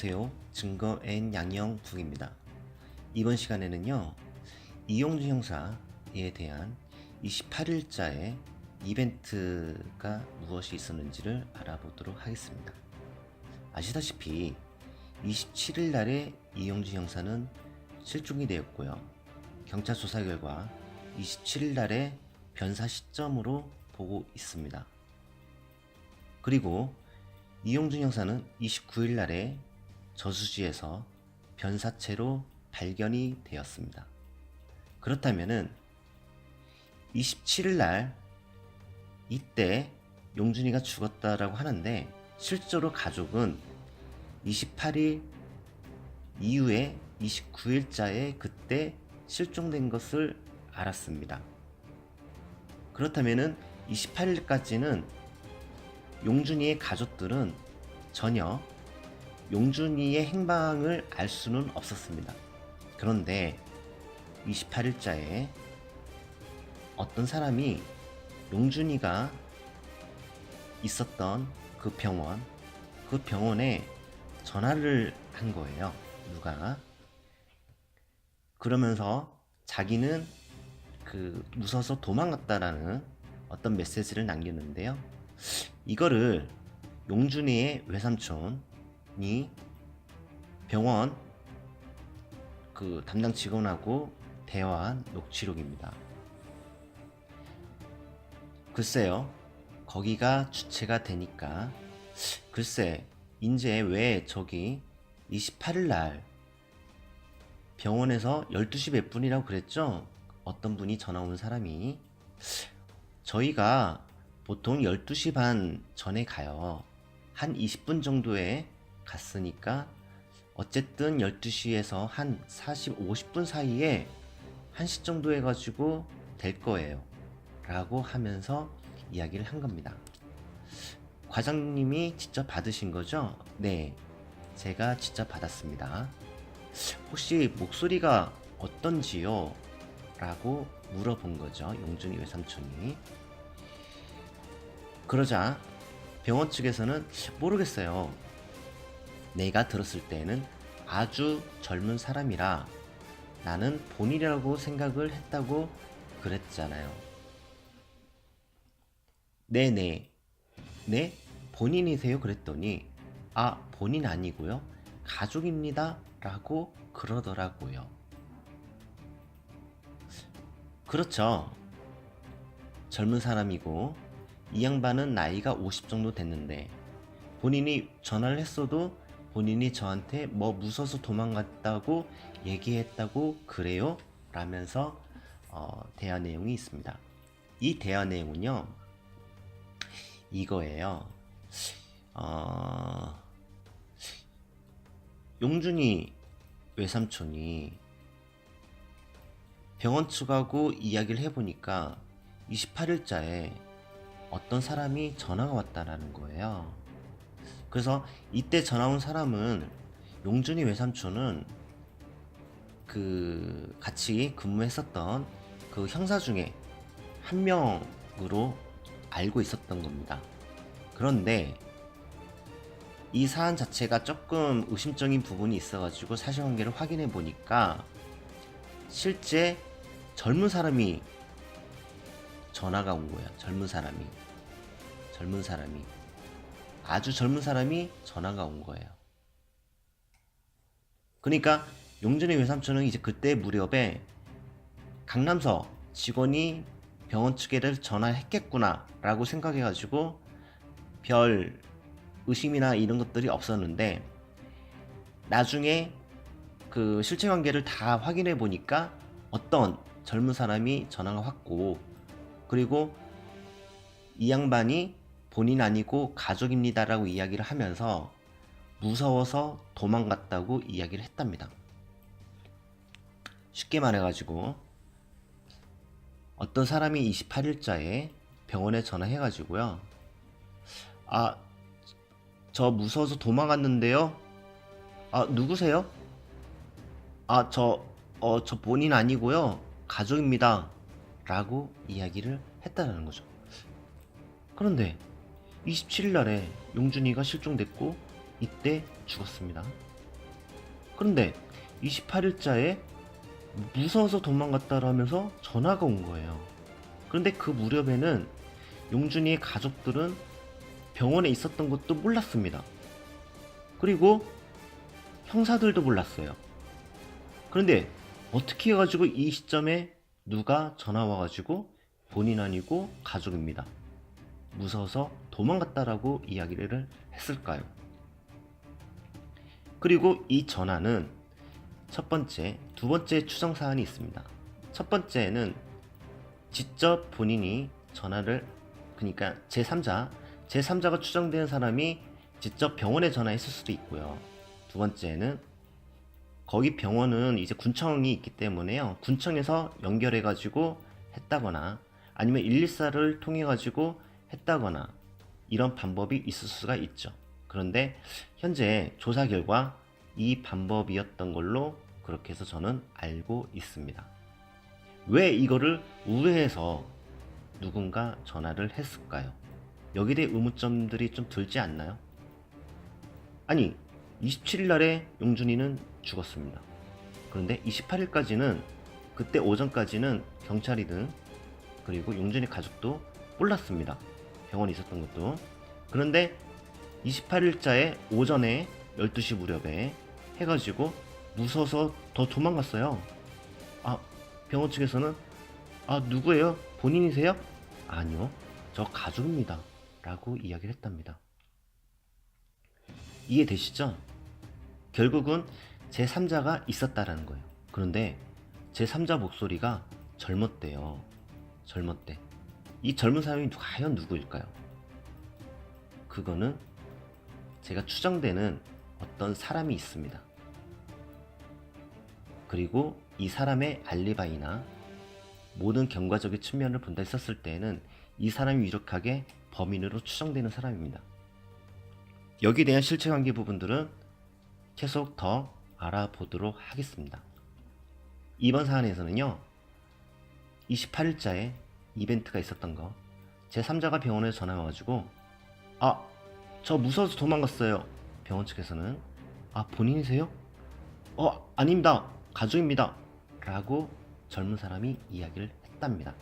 안녕하세요. 증거 N 양형 북입니다. 이번 시간에는요. 이용준 형사에 대한 28일자의 이벤트가 무엇이 있었는지를 알아보도록 하겠습니다. 아시다시피 27일 날에 이용준 형사는 실종이 되었고요. 경찰 조사 결과 27일 날에 변사 시점으로 보고 있습니다. 그리고 이용준 형사는 29일 날에 저수지에서 변사체로 발견이 되었습니다. 그렇다면은 27일 날 이때 용준이가 죽었다라고 하는데 실제로 가족은 28일 이후에 29일자에 그때 실종된 것을 알았습니다. 그렇다면은 28일까지는 용준이의 가족들은 전혀 용준이의 행방을 알 수는 없었습니다. 그런데 28일자에 어떤 사람이 용준이가 있었던 그 병원, 그 병원에 전화를 한 거예요. 누가. 그러면서 자기는 그 무서워서 도망갔다라는 어떤 메시지를 남겼는데요. 이거를 용준이의 외삼촌 이 병원 그 담당 직원하고 대화한 녹취록입니다. 글쎄요, 거기가 주체가 되니까 글쎄, 인제 왜 저기 28일 날 병원에서 12시 몇 분이라고 그랬죠? 어떤 분이 전화 온 사람이 저희가 보통 12시 반 전에 가요. 한 20분 정도에 갔으니까 어쨌든 12시에서 한 40, 50분 사이에 1시 정도 해가지고 될 거예요. 라고 하면서 이야기를 한 겁니다. 과장님이 직접 받으신 거죠? 네. 제가 직접 받았습니다. 혹시 목소리가 어떤지요? 라고 물어본 거죠. 용준이 외삼촌이. 그러자 병원 측에서는 모르겠어요. 내가 들었을 때는 아주 젊은 사람이라 나는 본인이라고 생각을 했다고 그랬잖아요. 네네. 네? 본인이세요? 그랬더니 아, 본인 아니고요. 가족입니다. 라고 그러더라고요. 그렇죠. 젊은 사람이고 이 양반은 나이가 50 정도 됐는데 본인이 전화를 했어도 본인이 저한테 뭐 무서워서 도망갔다고 얘기했다고 그래요? 라면서 어, 대화 내용이 있습니다. 이 대화 내용은요. 이거예요. 어, 용준이 외삼촌이 병원 측하고 이야기를 해보니까 28일자에 어떤 사람이 전화가 왔다라는 거예요. 그래서 이때 전화 온 사람은 용준이 외삼촌은 그 같이 근무했었던 그 형사 중에 한 명으로 알고 있었던 겁니다. 그런데 이 사안 자체가 조금 의심적인 부분이 있어가지고 사실관계를 확인해 보니까 실제 젊은 사람이 전화가 온 거야. 젊은 사람이. 젊은 사람이. 아주 젊은 사람이 전화가 온 거예요. 그러니까 용준의 외삼촌은 이제 그때 무렵에 강남서 직원이 병원 측에를 전화했겠구나 라고 생각해가지고 별 의심이나 이런 것들이 없었는데 나중에 그 실체 관계를 다 확인해 보니까 어떤 젊은 사람이 전화가 왔고 그리고 이 양반이 본인 아니고 가족입니다라고 이야기를 하면서 무서워서 도망갔다고 이야기를 했답니다. 쉽게 말해가지고 어떤 사람이 28일자에 병원에 전화해가지고요. 아, 저 무서워서 도망갔는데요. 아, 누구세요? 아, 저, 어, 저 본인 아니고요. 가족입니다. 라고 이야기를 했다는 거죠. 그런데 27일 날에 용준이가 실종됐고 이때 죽었습니다. 그런데 28일자에 무서워서 도망갔다라면서 전화가 온 거예요. 그런데 그 무렵에는 용준이의 가족들은 병원에 있었던 것도 몰랐습니다. 그리고 형사들도 몰랐어요. 그런데 어떻게 해가지고 이 시점에 누가 전화 와가지고 본인 아니고 가족입니다. 무서워서 도망갔다라고 이야기를 했을까요? 그리고 이 전화는 첫 번째, 두 번째 추정 사안이 있습니다. 첫 번째는 직접 본인이 전화를 그러니까 제3자, 제3자가 추정되는 사람이 직접 병원에 전화했을 수도 있고요. 두 번째는 거기 병원은 이제 군청이 있기 때문에요. 군청에서 연결해 가지고 했다거나 아니면 114를 통해 가지고 했다거나 이런 방법이 있을 수가 있죠. 그런데 현재 조사 결과 이 방법이었던 걸로 그렇게 해서 저는 알고 있습니다. 왜 이거를 우회해서 누군가 전화를 했을까요? 여기에 대해 의문점들이 좀 들지 않나요? 아니, 27일 날에 용준이는 죽었습니다. 그런데 28일까지는 그때 오전까지는 경찰이든 그리고 용준이 가족도 몰랐습니다. 병원에 있었던 것도. 그런데 28일자에 오전에 12시 무렵에 해가지고 무서워서 더 도망갔어요. 아, 병원 측에서는 아, 누구예요? 본인이세요? 아니요. 저 가족입니다. 라고 이야기를 했답니다. 이해되시죠? 결국은 제3자가 있었다라는 거예요. 그런데 제3자 목소리가 젊었대요. 젊었대. 이 젊은 사람이 과연 누구일까요? 그거는 제가 추정되는 어떤 사람이 있습니다. 그리고 이 사람의 알리바이나 모든 경과적인 측면을 본다 했었을 때에는 이 사람이 유력하게 범인으로 추정되는 사람입니다. 여기에 대한 실체 관계 부분들은 계속 더 알아보도록 하겠습니다. 이번 사안에서는요, 28일자에 이벤트가 있었던 거, 제 3자가 병원에 전화 와가지고, 아, 저 무서워서 도망갔어요. 병원 측에서는, 아, 본인이세요? 어, 아닙니다. 가족입니다. 라고 젊은 사람이 이야기를 했답니다.